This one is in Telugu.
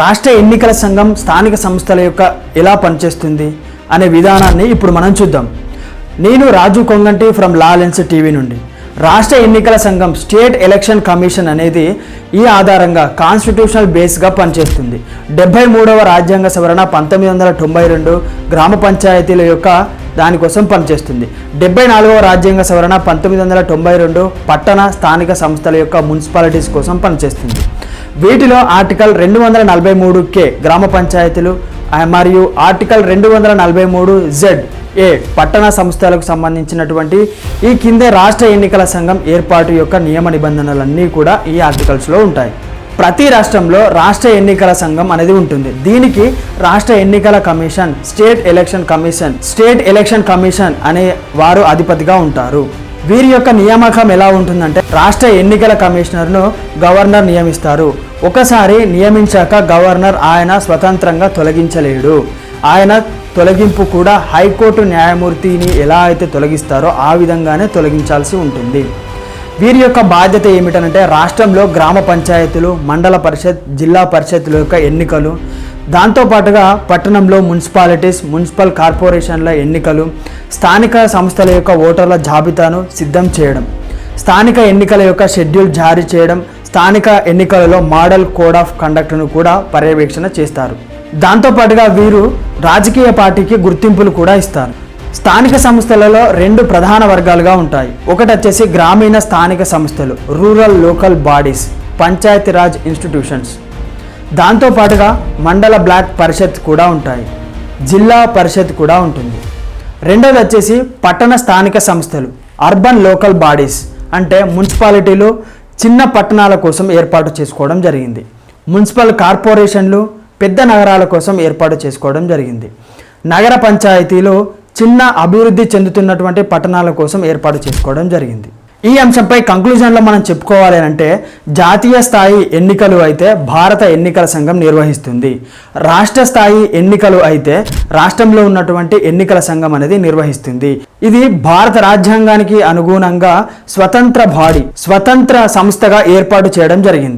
రాష్ట్ర ఎన్నికల సంఘం స్థానిక సంస్థల యొక్క ఎలా పనిచేస్తుంది అనే విధానాన్ని ఇప్పుడు మనం చూద్దాం. నేను Raju Konganti from law lens TV నుండి. రాష్ట్ర ఎన్నికల సంఘం స్టేట్ ఎలక్షన్ కమిషన్ అనేది ఈ ఆధారంగా కాన్స్టిట్యూషనల్ బేస్గా పనిచేస్తుంది. డెబ్బై మూడవ రాజ్యాంగ సవరణ పంతొమ్మిది వందల తొంభై రెండు గ్రామ పంచాయతీల యొక్క దానికోసం పనిచేస్తుంది. డెబ్బై నాలుగవ రాజ్యాంగ సవరణ పంతొమ్మిది వందల తొంభై రెండు పట్టణ స్థానిక సంస్థల యొక్క మున్సిపాలిటీస్ కోసం పనిచేస్తుంది. వీటిలో ఆర్టికల్ రెండు వందల నలభై మూడు కే గ్రామ పంచాయతీలు మరియు ఆర్టికల్ రెండు వందల నలభై మూడు జెడ్ ఏ పట్టణ సంస్థలకు సంబంధించినటువంటి ఈ కిందే రాష్ట్ర ఎన్నికల సంఘం ఏర్పాటు యొక్క నియమ నిబంధనలన్నీ కూడా ఈ ఆర్టికల్స్లో ఉంటాయి. ప్రతి రాష్ట్రంలో రాష్ట్ర ఎన్నికల సంఘం అనేది ఉంటుంది. దీనికి రాష్ట్ర ఎన్నికల commission state election commission state election commission అనే వారు అధిపతిగా ఉంటారు. వీరి యొక్క నియామకం ఎలా ఉంటుందంటే రాష్ట్ర ఎన్నికల కమిషనర్ను గవర్నర్ నియమిస్తారు. ఒకసారి నియమించాక గవర్నర్ ఆయన స్వతంత్రంగా తొలగించలేడు. ఆయన తొలగింపు కూడా హైకోర్టు న్యాయమూర్తిని ఎలా అయితే తొలగిస్తారో ఆ విధంగానే తొలగించాల్సి ఉంటుంది. వీరి యొక్క బాధ్యత ఏమిటంటే రాష్ట్రంలో గ్రామ పంచాయతీలు మండల పరిషత్ జిల్లా పరిషత్ల యొక్క ఎన్నికలు దాంతోపాటుగా పట్టణంలో మున్సిపాలిటీస్ మున్సిపల్ కార్పొరేషన్ల ఎన్నికలు స్థానిక సంస్థల యొక్క ఓటర్ల జాబితాను సిద్ధం చేయడం స్థానిక ఎన్నికల యొక్క షెడ్యూల్ జారీ చేయడం స్థానిక ఎన్నికలలో మోడల్ కోడ్ ఆఫ్ కండక్ట్ను కూడా పర్యవేక్షణ చేస్తారు. దాంతోపాటుగా వీరు రాజకీయ పార్టీకి గుర్తింపులు కూడా ఇస్తారు. స్థానిక సంస్థలలో రెండు ప్రధాన వర్గాలుగా ఉంటాయి. ఒకటి వచ్చేసి గ్రామీణ స్థానిక సంస్థలు rural local bodies panchayati raj institutions. దాంతోపాటుగా మండల బ్లాక్ పరిషత్ కూడా ఉంటాయి. జిల్లా పరిషత్ కూడా ఉంటుంది. రెండోది వచ్చేసి పట్టణ స్థానిక సంస్థలు అర్బన్ లోకల్ బాడీస్ అంటే మున్సిపాలిటీలు చిన్న పట్టణాల కోసం ఏర్పాటు చేసుకోవడం జరిగింది. మున్సిపల్ కార్పొరేషన్లు పెద్ద నగరాల కోసం ఏర్పాటు చేసుకోవడం జరిగింది. నగర పంచాయతీలు చిన్న అభివృద్ధి చెందుతున్నటువంటి పట్టణాల కోసం ఏర్పాటు చేసుకోవడం జరిగింది. ఈ అంశంపై కంక్లూజన్లో మనం చెప్పుకోవాలి అంటే జాతీయ స్థాయి ఎన్నికలు అయితే భారత ఎన్నికల సంఘం నిర్వహిస్తుంది. రాష్ట్ర స్థాయి ఎన్నికలు అయితే రాష్ట్రంలో ఉన్నటువంటి ఎన్నికల సంఘం అనేది నిర్వహిస్తుంది. ఇది భారత రాజ్యాంగానికి అనుగుణంగా స్వతంత్ర బాడీ స్వతంత్ర సంస్థగా ఏర్పాటు చేయడం జరిగింది.